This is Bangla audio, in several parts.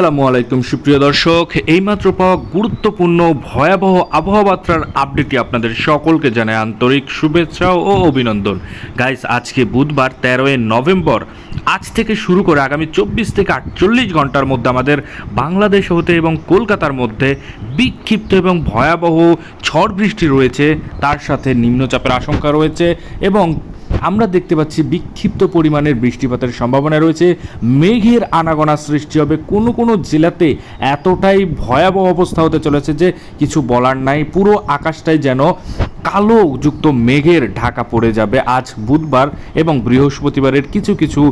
আসসালামু আলাইকুম, সুপ্রিয় দর্শক। এইমাত্র পাওয়া গুরুত্বপূর্ণ ভয়াবহ আবহাওয়া বার্তার আপডেটটি আপনাদের সকলকে জানায় আন্তরিক শুভেচ্ছা ও অভিনন্দন। গাইস আজকে বুধবার, তেরোই নভেম্বর। আজ থেকে শুরু করে আগামী চব্বিশ থেকে আটচল্লিশ ঘণ্টার মধ্যে আমাদের বাংলাদেশ হতে এবং কলকাতার মধ্যে বিক্ষিপ্ত এবং ভয়াবহ ঝড় বৃষ্টি রয়েছে। তার সাথে নিম্নচাপের আশঙ্কা রয়েছে এবং আমরা দেখতে পাচ্ছি বিক্ষিপ্ত পরিমাণের বৃষ্টিপাতের সম্ভাবনা রয়েছে। মেঘের আনাগোনা সৃষ্টি হবে। কোনো কোনো জেলাতে এতটাই ভয়াবহ অবস্থা হতে চলেছে যে কিছু বলার নাই। পুরো আকাশটাই যেন কালো যুক্ত মেঘের ঢাকা পড়ে যাবে আজ বুধবার এবং বৃহস্পতিবারের কিছু কিছু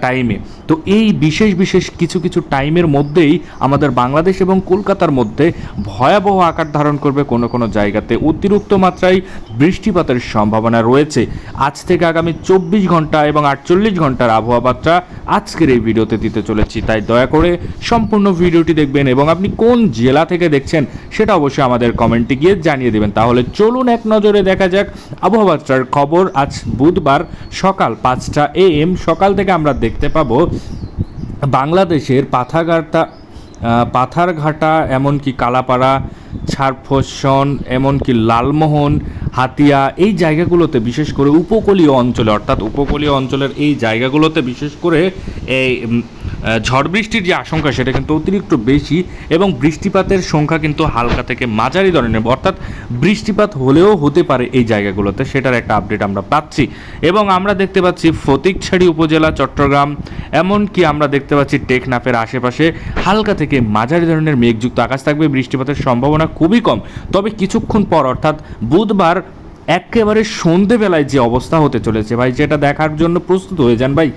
টাইমে তো এই বিশেষ বিশেষ কিছু কিছু টাইমের মধ্যেই আমাদের বাংলাদেশ এবং কলকাতার মধ্যে ভয়াবহ আকার ধারণ করবে কোনো কোনো জায়গাতে। অতিরিক্ত মাত্রায় বৃষ্টিপাতের সম্ভাবনা রয়েছে। আজ থেকে আগামী চব্বিশ ঘণ্টা এবং আটচল্লিশ ঘণ্টার আবহাওয়া বার্তা আজকের এই ভিডিওতে দিতে চলেছি। তাই দয়া করে সম্পূর্ণ ভিডিওটি দেখবেন এবং আপনি কোন জেলা থেকে দেখছেন সেটা অবশ্যই আমাদের কমেন্টে গিয়ে জানিয়ে দেবেন। তাহলে চলুন এক নজরে দেখা যাক আবহাওয়া বার্তার খবর আজ বুধবার সকাল পাঁচটা এ এম, সকাল থেকে আমরা দেখতে পাবো বাংলাদেশের পাথাঘাটা পাথারঘাটা, এমনকি কালাপাড়া ছারফসন এমনকি লালমোহন, হাতিয়া, এই জায়গাগুলোতে বিশেষ করে উপকূলীয় অঞ্চলে, অর্থাৎ উপকূলীয় অঞ্চলের এই জায়গাগুলোতে বিশেষ করে এই ঝড় বৃষ্টির যে আশঙ্কা সেটা কিন্তু অতিরিক্ত বেশি এবং বৃষ্টিপাতের সংখ্যা কিন্তু হালকা থেকে মাঝারি ধরনের, অর্থাৎ বৃষ্টিপাত হলেও হতে পারে এই জায়গাগুলোতে, সেটার একটা আপডেট আমরা পাচ্ছি। এবং আমরা দেখতে পাচ্ছি ফতিকছড়ি উপজেলা, চট্টগ্রাম, এমনকি আমরা দেখতে পাচ্ছি টেকনাফের আশেপাশে হালকা থেকে মাঝারি ধরনের মেঘযুক্ত আকাশ থাকবে, বৃষ্টিপাতের সম্ভাবনা খুবই কম। তবে কিছুক্ষণ পর, অর্থাৎ বুধবার একেবারে সন্ধেবেলায় যে অবস্থা হতে চলেছে। ভাই, যেটা দেখার জন্য প্রস্তুত হয়ে যান। ভাই,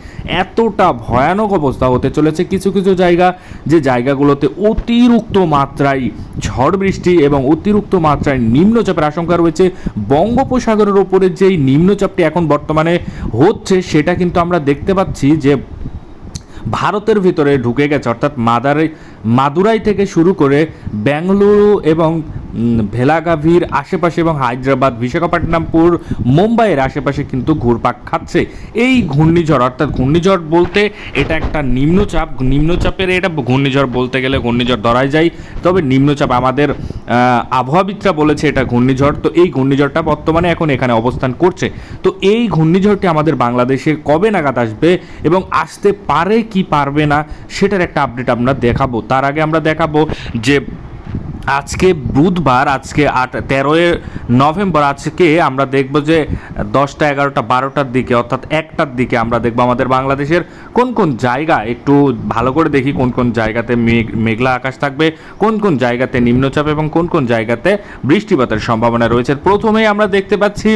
এতটা ভয়ানক অবস্থা হতে চলেছে কিছু কিছু জায়গা, যে জায়গাগুলোতে অতিরিক্ত মাত্রায় ঝড় বৃষ্টি এবং অতিরিক্ত মাত্রায় নিম্নচাপের আশঙ্কা রয়েছে। বঙ্গোপসাগরের ওপরে যেই নিম্নচাপটি এখন বর্তমানে হচ্ছে, সেটা কিন্তু আমরা দেখতে পাচ্ছি যে ভারতের ভিতরে ঢুকে গেছে। অর্থাৎ মাদারে, মাদুরাই থেকে শুরু করে বেঙ্গালুরু এবং ভেলাগাভির আশেপাশে এবং হায়দ্রাবাদ, বিশাখাপট্টনমপুর, মুম্বাইয়ের আশেপাশে কিন্তু ঘুরপাক খাচ্ছে। এই ঘূর্ণিঝড়, অর্থাৎ ঘূর্ণিঝড় বলতে এটা একটা নিম্নচাপ। নিম্নচাপের এটা ঘূর্ণিঝড় বলতে গেলে ঘূর্ণিঝড় ধরাই যায়। তবে নিম্নচাপ আমাদের আবহাওয়াবিদরা বলেছে এটা ঘূর্ণিঝড়। তো এই ঘূর্ণিঝড়টা বর্তমানে এখন এখানে অবস্থান করছে। তো এই ঘূর্ণিঝড়টি আমাদের বাংলাদেশে কবে নাগাদ আসবে এবং আসতে পারে কি পারবে না, সেটার একটা আপডেট আমরা দেখাবো। তার আগে আমরা দেখাবো যে আজকে বুধবার, আজকে আট, তেরোই নভেম্বর, আজকে আমরা দেখব যে দশটা, এগারোটা, বারোটার দিকে, অর্থাৎ একটার দিকে আমরা দেখব আমাদের বাংলাদেশের কোন কোন জায়গা, একটু ভালো করে দেখি কোন কোন জায়গাতে মেঘ, মেঘলা আকাশ থাকবে, কোন কোন জায়গাতে নিম্নচাপ এবং কোন কোন জায়গাতে বৃষ্টিপাতের সম্ভাবনা রয়েছে। প্রথমেই আমরা দেখতে পাচ্ছি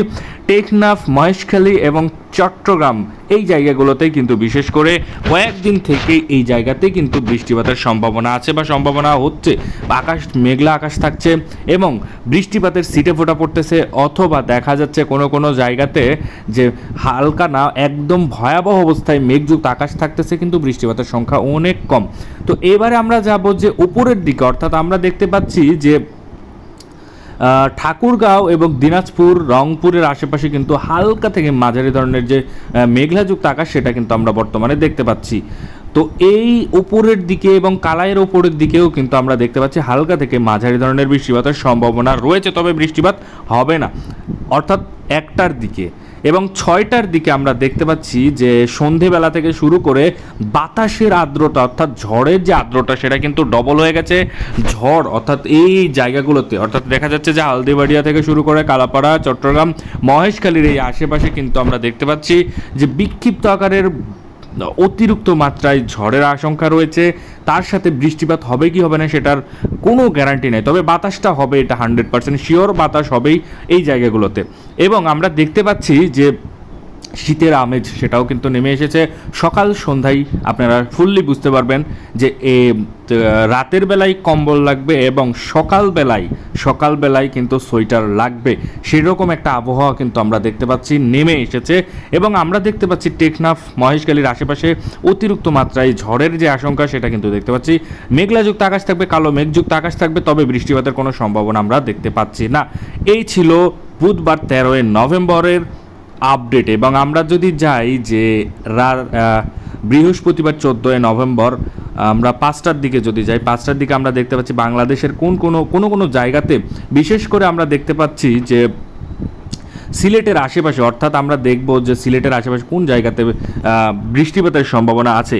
টেকনাফ, মহেশখালী এবং চট্টগ্রাম। এই জায়গাগুলোতেই কিন্তু বিশেষ করে কয়েকদিন থেকে এই জায়গাতে কিন্তু বৃষ্টিপাতের সম্ভাবনা আছে বা সম্ভাবনা হচ্ছে। আকাশ মেঘলা আকাশ থাকছে এবং বৃষ্টিপাতের সিটে ফোটা পড়তেছে অথবা দেখা যাচ্ছে কোনো কোনো জায়গাতে যে হালকা না, একদম ভয়াবহ অবস্থায় মেঘযুক্ত আকাশ থাকতেছে কিন্তু বৃষ্টিপাতের সংখ্যা অনেক কম। তো এবারে আমরা যাব যে উপরের দিকে, অর্থাৎ আমরা দেখতে পাচ্ছি যে ঠাকুরগাঁও এবং দিনাজপুর, রংপুরের আশেপাশে কিন্তু হালকা থেকে মাঝারি ধরনের যে মেঘলাযুক্ত আকাশ, সেটা কিন্তু আমরা বর্তমানে দেখতে পাচ্ছি। তো এই উপরের দিকে এবং কালাইয়ের উপরের দিকেও কিন্তু আমরা দেখতে পাচ্ছি হালকা থেকে মাঝারি ধরনের বৃষ্টিপাতের সম্ভাবনা রয়েছে, তবে বৃষ্টিপাত হবে না। অর্থাৎ একটার দিকে। এবং ছয়টার দিকে আমরা দেখতে পাচ্ছি যে সন্ধেবেলা থেকে শুরু করে বাতাসের আর্দ্রতা, অর্থাৎ ঝড়ের যে আর্দ্রতা, সেটা কিন্তু ডবল হয়ে গেছে। ঝড়, অর্থাৎ এই জায়গাগুলোতে, অর্থাৎ দেখা যাচ্ছে যে হালদিবাড়িয়া থেকে শুরু করে কালাপাড়া, চট্টগ্রাম, মহেশখালীর এই আশেপাশে কিন্তু আমরা দেখতে পাচ্ছি যে বিক্ষিপ্ত আকারের অতিরিক্ত মাত্রায় ঝড়ের আশঙ্কা রয়েছে। তার সাথে বৃষ্টিপাত হবে কি হবে না সেটার কোনো গ্যারান্টি নেই। তবে বাতাসটা হবে এটা হান্ড্রেড পার্সেন্ট শিওর বাতাস হবেই এই জায়গাগুলোতে। এবং আমরা দেখতে পাচ্ছি যে শীতের আমেজ সেটাও কিন্তু নেমে এসেছে। সকাল সন্ধ্যায় আপনারা ফুললি বুঝতে পারবেন যে এ রাতের বেলায় কম্বল লাগবে এবং সকাল বেলায় সকাল বেলায় কিন্তু সোয়েটার লাগবে। সেরকম একটা আবহাওয়া কিন্তু আমরা দেখতে পাচ্ছি, নেমে এসেছে। এবং আমরা দেখতে পাচ্ছি টেকনাফ, মহেশখালীর আশেপাশে অতিরিক্ত মাত্রায় ঝড়ের যে আশঙ্কা সেটা কিন্তু দেখতে পাচ্ছি। মেঘলাযুক্ত আকাশ থাকবে, কালো মেঘযুক্ত আকাশ থাকবে, তবে বৃষ্টিপাতের কোনো সম্ভাবনা আমরা দেখতে পাচ্ছি না। এই ছিল বুধবার তেরোই নভেম্বরের আপডেট এবং আমরা যদি যাই যে বৃহস্পতিবার চোদ্দোই নভেম্বর, আমরা পাঁচটার দিকে যদি যাই, পাঁচটার দিকে আমরা দেখতে পাচ্ছি বাংলাদেশের কোন কোনো কোনো কোনো জায়গাতে, বিশেষ করে আমরা দেখতে পাচ্ছি যে সিলেটের আশেপাশে, অর্থাৎ আমরা দেখব যে সিলেটের আশেপাশে কোন জায়গাতে বৃষ্টিপাতের সম্ভাবনা আছে।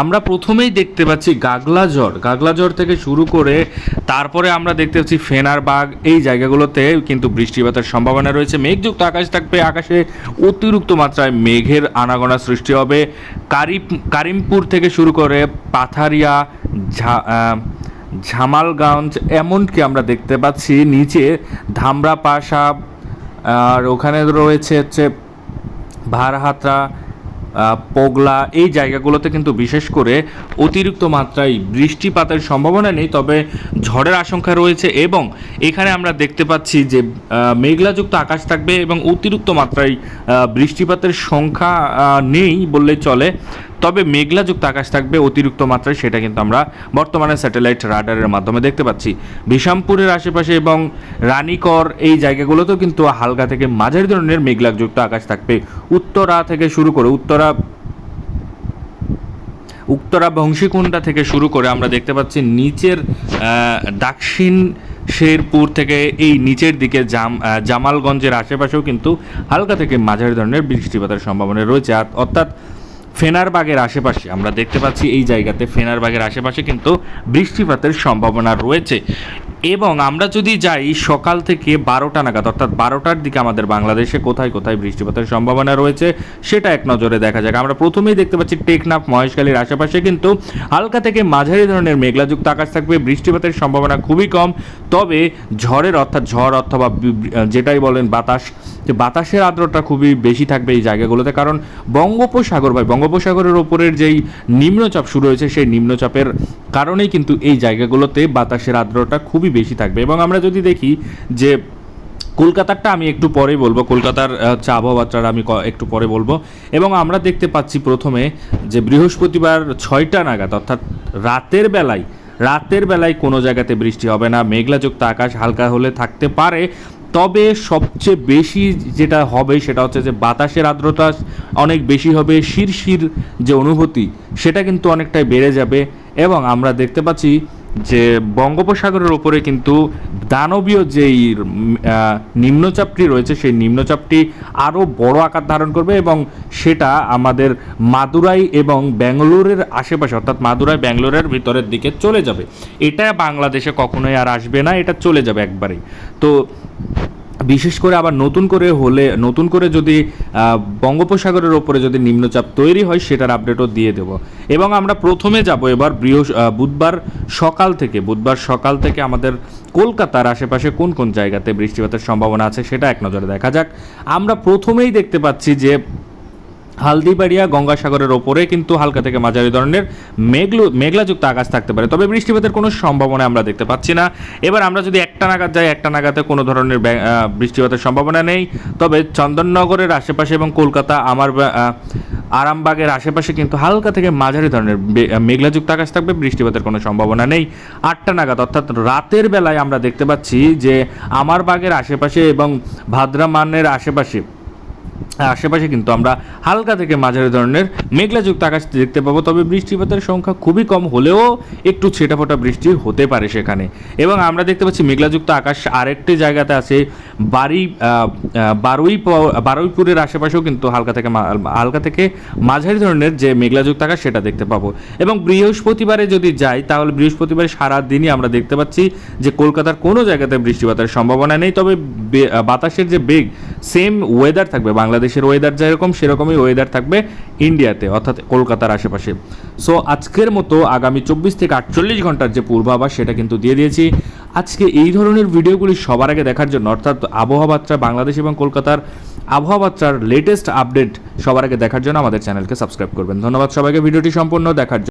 আমরা প্রথমেই দেখতে পাচ্ছি গাগলা জ্বর গাগলা জ্বর থেকে শুরু করে তারপরে আমরা দেখতে পাচ্ছি ফেনার বাঘ এই জায়গাগুলোতে কিন্তু বৃষ্টিপাতের সম্ভাবনা রয়েছে। মেঘযুক্ত আকাশ থাকবে, আকাশে অতিরিক্ত মাত্রায় মেঘের আনাগোনা সৃষ্টি হবে। কারিম, কারিমপুর থেকে শুরু করে পাথারিয়া, ঝা ঝামালগঞ্জ এমনকি আমরা দেখতে পাচ্ছি নিচে ধামরা পাশা আর ওখানে রয়েছে হচ্ছে ভারহাত্রা পোগলা এই জায়গাগুলোতে কিন্তু বিশেষ করে অতিরিক্ত মাত্রায় বৃষ্টিপাতের সম্ভাবনা নেই, তবে ঝড়ের আশঙ্কা রয়েছে এবং এখানে আমরা দেখতে পাচ্ছি যে মেঘলাযুক্ত আকাশ থাকবে এবং অতিরিক্ত মাত্রায় বৃষ্টিপাতের সংখ্যা নেই বললে চলে। তবে মেঘলাযুক্ত আকাশ থাকবে অতিরিক্ত মাত্রায়, সেটা কিন্তু আমরা বর্তমানে স্যাটেলাইট রাডারের মাধ্যমে দেখতে পাচ্ছি। বিশামপুরের আশেপাশে এবং রানীকর এই জায়গাগুলোতেও কিন্তু হালকা থেকে মাঝারি ধরনের মেঘলাযুক্ত আকাশ থাকবে। উত্তরা থেকে শুরু করে উত্তরা উত্তরা বংশীকুণ্ডা থেকে শুরু করে আমরা দেখতে পাচ্ছি নিচের দাক্ষিণ শেরপুর থেকে এই নিচের দিকে জাম জামালগঞ্জের আশেপাশেও কিন্তু হালকা থেকে মাঝারি ধরনের বৃষ্টিপাতের সম্ভাবনা রয়েছে। অর্থাৎ ফেনারবাগের আশেপাশে। আমরা দেখতে পাচ্ছি এই জায়গাতে ফেনারবাগের আশেপাশে কিন্তু বৃষ্টিপাতের সম্ভাবনা রয়েছে। এবং আমরা যদি যাই সকাল থেকে বারোটা নাগাদ, অর্থাৎ বারোটার দিকে আমাদের বাংলাদেশে কোথায় কোথায় বৃষ্টিপাতের সম্ভাবনা রয়েছে, সেটা এক নজরে দেখা যাক। আমরা প্রথমেই দেখতে পাচ্ছি টেকনাফ, মহেশখালীর আশেপাশে কিন্তু হালকা থেকে মাঝারি ধরনের মেঘলাযুক্ত আকাশ থাকবে, বৃষ্টিপাতের সম্ভাবনা খুবই কম। তবে ঝড়ের, অর্থাৎ ঝড় অথবা যেটাই বলেন বাতাস, যে বাতাসের আর্দ্রতা খুবই বেশি থাকবে এই জায়গাগুলোতে। কারণ বঙ্গোপসাগর বা বঙ্গোপসাগরের ওপরের যেই নিম্নচাপ শুরু হয়েছে, সেই নিম্নচাপের কারণেই কিন্তু এই জায়গাগুলোতে বাতাসের আর্দ্রতা খুবই বেশি থাকবে। এবং আমরা যদি দেখি যে কলকাতারটা আমি একটু পরে বলব, কলকাতার হচ্ছে আবহাওয়াটার আমি একটু পরে বলব। এবং আমরা দেখতে পাচ্ছি প্রথমে যে বৃহস্পতিবার ছয়টা নাগাদ, অর্থাৎ রাতের বেলায় রাতের বেলায় কোনো জায়গাতে বৃষ্টি হবে না, মেঘলাযুক্ত আকাশ হালকা হলে থাকতে পারে। তবে সবচেয়ে বেশি যেটা হবে সেটা হচ্ছে যে বাতাসের আর্দ্রতা অনেক বেশি হবে, শিরশির যে অনুভূতি সেটা কিন্তু অনেকটাই বেড়ে যাবে। এবং আমরা দেখতে পাচ্ছি যে বঙ্গোপসাগরের ওপরে কিন্তু দানবীয় যেই নিম্নচাপটি রয়েছে, সেই নিম্নচাপটি আরও বড় আকার ধারণ করবে এবং সেটা আমাদের মাদুরাই এবং ব্যাঙ্গালোরের আশেপাশে, অর্থাৎ মাদুরাই, ব্যাঙ্গালোরের ভিতরের দিকে চলে যাবে। এটা বাংলাদেশে কখনোই আর আসবে না, এটা চলে যাবে একবারেই। তো বিশেষ করে আবার নতুন করে হলে, নতুন করে যদি বঙ্গোপসাগরের ওপরে যদি নিম্নচাপ তৈরি হয়, সেটার আপডেটও দিয়ে দেব। এবং আমরা প্রথমে যাব এবার বৃহ বুধবার সকাল থেকে। বুধবার সকাল থেকে আমাদের কলকাতার আশেপাশে কোন কোন জায়গাতে বৃষ্টিপাতের সম্ভাবনা আছে, সেটা এক নজরে দেখা যাক। আমরা প্রথমেই দেখতে পাচ্ছি যে হালদিবাড়িয়া গঙ্গাসাগরের ওপরে কিন্তু হালকা থেকে মাঝারি ধরনের মেঘলু, মেঘলাযুক্ত আকাশ থাকতে পারে। তবে বৃষ্টিপাতের কোনো সম্ভাবনা আমরা দেখতে পাচ্ছি না। এবার আমরা যদি একটা নাগাদ যাই, একটা নাগাতে কোনো ধরনের বৃষ্টিপাতের সম্ভাবনা নেই। তবে চন্দননগরের আশেপাশে এবং কলকাতা, আমার আরামবাগের আশেপাশে কিন্তু হালকা থেকে মাঝারি ধরনের মেঘলাযুক্ত আকাশ থাকবে, বৃষ্টিপাতের কোনো সম্ভাবনা নেই। আটটা নাগাদ, অর্থাৎ রাতের বেলায় আমরা দেখতে পাচ্ছি যে আমার বাগের আশেপাশে এবং ভাদ্রামানের আশেপাশে আশেপাশে কিন্তু আমরা হালকা থেকে মাঝারি ধরনের মেঘলাযুক্ত আকাশ দেখতে পাবো, তবে বৃষ্টিপাতের সংখ্যা খুবই কম হলেও একটু ছেটাফোটা বৃষ্টি হতে পারে সেখানে। এবং আমরা দেখতে পাচ্ছি মেঘলাযুক্ত আকাশ আরেকটি জায়গাতে আছে, বাড়ি বারুই বারুইপুরের আশেপাশেও কিন্তু হালকা থেকে হালকা থেকে মাঝারি ধরনের যে মেঘলাযুক্ত আকাশ সেটা দেখতে পাবো। এবং বৃহস্পতিবারে যদি যাই, তাহলে বৃহস্পতিবারে সারা দিনই আমরা দেখতে পাচ্ছি যে কলকাতার কোনো জায়গাতে বৃষ্টিপাতের সম্ভাবনা নেই, তবে বাতাসের যে বেগ সেম ওয়েদার থাকবে বাংলাদেশের ওয়েদার যেরকম, সেরকমই ওয়েদার থাকবে ইন্ডিয়াতে অর্থাৎ কলকাতার আশেপাশে। সো আজকের মতো আগামী চব্বিশ থেকে আটচল্লিশ ঘণ্টার যে পূর্বাভাস, সেটা কিন্তু দিয়ে দিয়েছি। আজকে এই ধরনের ভিডিওগুলি সবার আগে দেখার জন্য, অর্থাৎ আবহাওয়া বার্তা বাংলাদেশ এবং কলকাতার আবহাওয়া বার্তার লেটেস্ট আপডেট সবার আগে দেখার জন্য আমাদের চ্যানেলকে সাবস্ক্রাইব করবেন। ধন্যবাদ সবাইকে, ভিডিওটি সম্পূর্ণ দেখার জন্য।